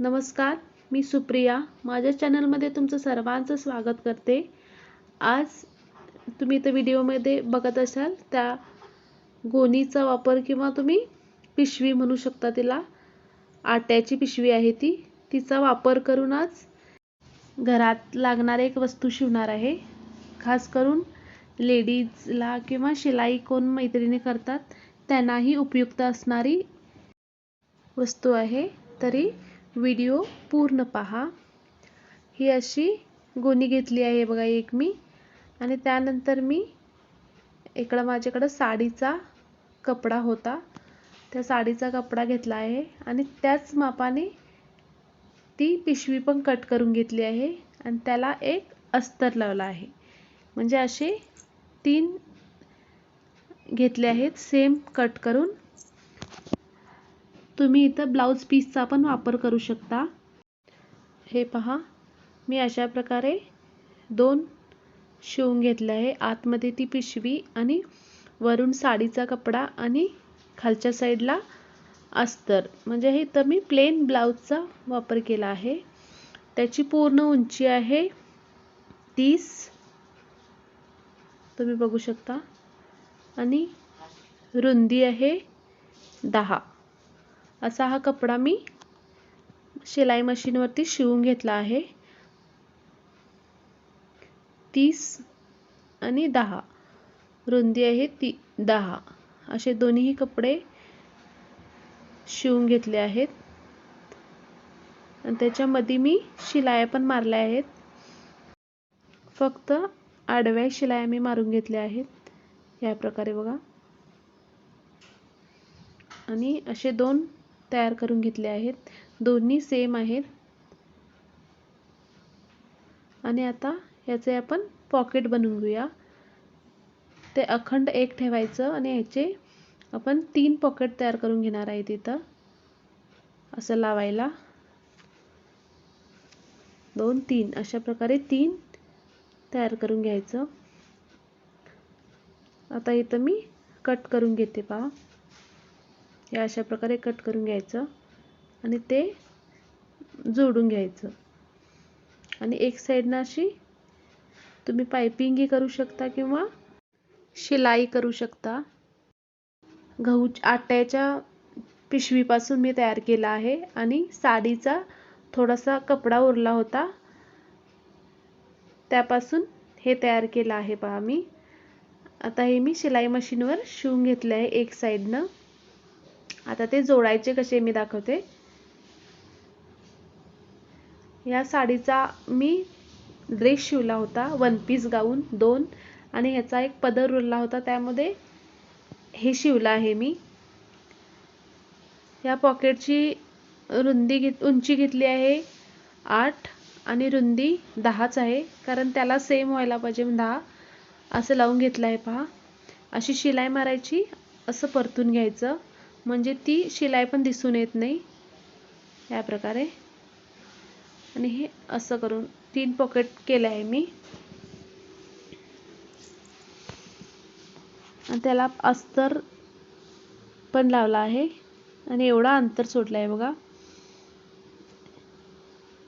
नमस्कार मी सुप्रिया. माझ्या चॅनलमध्ये तुमचं सर्वांचं स्वागत करते. आज तुम्ही इथं व्हिडिओमध्ये बघत असाल त्या गोणीचा वापर किंवा तुम्ही पिशवी म्हणू शकता तिला. आट्याची पिशवी आहे ती. तिचा वापर करून आज घरात लागणारे एक वस्तू शिवणार आहे. खास करून लेडीजला किंवा शिलाई कोण मैत्रिणी करतात त्यांनाही उपयुक्त असणारी वस्तू आहे. तरी व्हिडिओ पूर्ण पहा. ही अशी गोणी घेतली आहे बघा एक मी. आणि त्यानंतर मी इकडं माझ्याकडं साडीचा कपडा होता. त्या साडीचा कपडा घेतला आहे. आणि त्याच मापाने ती पिशवी पण कट करून घेतली आहे. आणि त्याला एक अस्तर लावला आहे. म्हणजे असे तीन घेतले आहेत. सेम कट करून तुम्ही इथं ब्लाऊज पीसचा पण वापर करू शकता. हे पहा मी अशा प्रकारे दोन शिवून घेतले आहे. आतमध्ये ती पिशवी आणि वरून साडीचा कपडा आणि खालच्या साईडला अस्तर. म्हणजे हे तर मी प्लेन ब्लाऊजचा वापर केला आहे. त्याची पूर्ण उंची आहे तीस. तुम्ही बघू शकता. आणि रुंदी आहे दहा. असा हा कपडा मी शिलाई मशीनवरती शिवून घेतला आहे. तीस आणि दहा. रुंदी आहे ती दहा. असे दोन्ही कपडे शिवून घेतले आहेत. आणि त्याच्यामध्ये मी शिलाया पण मारल्या आहेत. फक्त आडव्या शिलाया मी मारून घेतल्या आहेत. या प्रकारे बघा. आणि असे दोन तयार करून घेतले आहेत. दोन्ही सेम आहेत. आणि आता याचे आपण पॉकेट बनवून घेऊया ते अखंड एक ठेवायचं आणि याचे आपण तीन पॉकेट तयार करून घेणार आहे तिथं. असं लावायला. दोन तीन. अशा प्रकारे तीन तयार करून घ्यायचं. आता इथं मी कट करून घेते पहा. हे अशा प्रकारे कट करून घ्यायचं आणि ते जोडून घ्यायचं. आणि एक साईडनं अशी तुम्ही पायपिंगही करू शकता किंवा शिलाई करू शकता. गहू आट्याच्या पिशवीपासून मी तयार केला आहे आणि साडीचा थोडासा कपडा उरला होता. त्यापासून हे तयार केलं आहे पहा मी. आता हे मी शिलाई मशीनवर शिवून घेतलं आहे एक साईडनं आता ते जोडायचे कसे मी दाखवते. या साडीचा मी ड्रेस शिवला होता वन पीस गाऊन दोन. आणि ह्याचा एक पदर उरला होता त्यामध्ये हे शिवलं आहे मी. या पॉकेटची रुंदी घेत उंची घेतली आहे आठ आणि रुंदी दहाच आहे. कारण त्याला सेम व्हायला पाहिजे म्हणजे दहा. असं लावून घेतलं आहे पहा. अशी शिलाई मारायची असं परतून घ्यायचं. म्हणजे ती शिलाई पण दिसून येत नाही. या प्रकारे. आणि हे असं करून तीन पॉकेट केलं आहे मी. आणि त्याला अस्तर पण लावला आहे. आणि एवढा अंतर सोडला आहे बघा.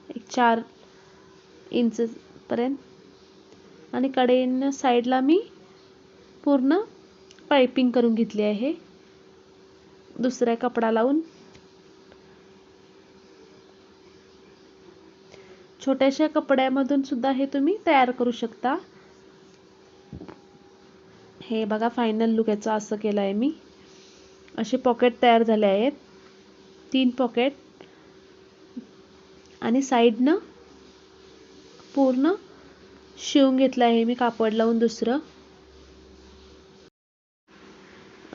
एक चार इंच पर्यंत. आणि कडेन साईडला मी पूर्ण पायपिंग करून घेतली आहे. दुसरा कपडा लावून. छोट्याशा कपड्यामधून सुद्धा हे तुम्ही तयार करू शकता. हे बघा फायनल लुक याचा असं केलं आहे मी. असे पॉकेट तयार झाले आहेत. तीन पॉकेट आणि साईडनं पूर्ण शिवून घेतलं आहे मी कापड लावून दुसरं.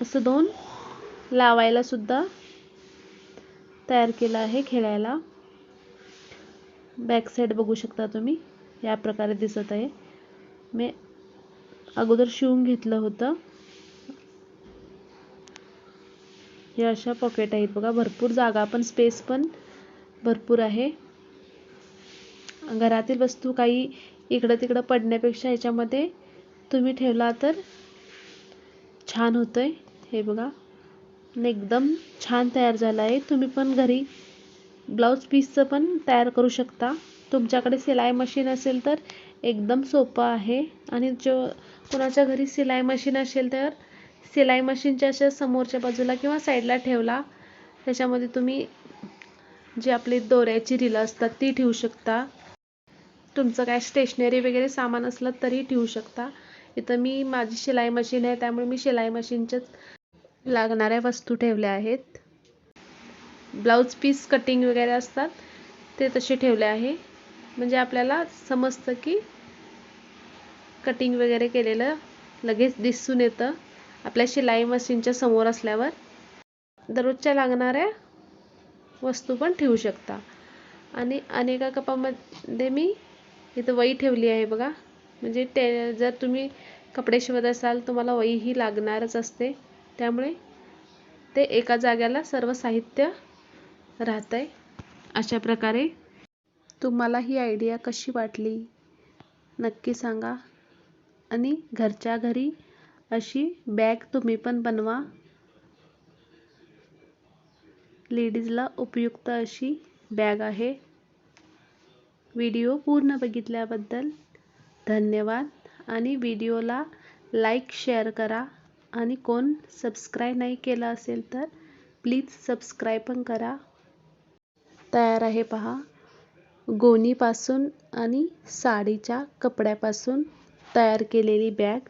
असं दोन लावायला सुद्धा तयार केलं आहे खेळायला. बॅक साईड बघू शकता तुम्ही या प्रकारे दिसत आहे. मी अगोदर शिवून घेतलं होतं. हे अशा पॉकेट आहेत बघा भरपूर जागा पण स्पेस पण भरपूर आहे. घरातील वस्तू काही इकडं तिकडं पडण्यापेक्षा ह्याच्यामध्ये तुम्ही ठेवला तर छान होतंय. हे बघा. एकदम छान तयार झाला आहे. तुम्ही पण घरी ब्लाऊज पीसचं पण तयार करू शकता. तुमच्याकडे सिलाई मशीन असेल तर एकदम सोपं आहे. आणि जो कोणाच्या घरी सिलाई मशीन असेल तर सिलाई मशीनच्या अशा समोरच्या बाजूला किंवा साईडला ठेवला त्याच्यामध्ये तुम्ही जी आपली दोऱ्याची रीलं असतात ती ठेवू शकता. तुमचं काय स्टेशनरी वगैरे सामान असलं तरी ठेवू शकता. इथं मी माझी शिलाई मशीन आहे त्यामुळे मी शिलाई मशीनच्याच लागणाऱ्या वस्तू ठेवल्या आहेत. ब्लाऊज पीस कटिंग वगैरे असतात ते तसे ठेवले आहे. म्हणजे आपल्याला समजतं की कटिंग वगैरे केलेलं लगेच दिसून येतं. आपल्या शिलाई मशीनच्या समोर असल्यावर दररोजच्या लागणाऱ्या वस्तू पण ठेवू शकता. आणि अनेका कपामध्ये मी इथं वही ठेवली आहे बघा. म्हणजे ते जर तुम्ही कपडे शिवत असाल तुम्हाला वही ही लागणारच असते. त्यामुळे ते एका जाग्याला सर्व साहित्य राहतं आहे अशा प्रकारे तुम्हाला ही आयडिया कशी वाटली? नक्की सांगा. आणि घरच्या घरी अशी बॅग तुम्ही पण बनवा. लेडीजला उपयुक्त अशी बॅग आहे. व्हिडिओ पूर्ण बघितल्याबद्दल धन्यवाद. आणि व्हिडिओला लाईक शेअर करा. आणि कोण सबस्क्राईब नाही केलं असेल तर प्लीज सबस्क्राईब पण करा. तयार आहे पहा. गोणीपासून आणि साडीच्या कपड्यापासून तयार केलेली बॅग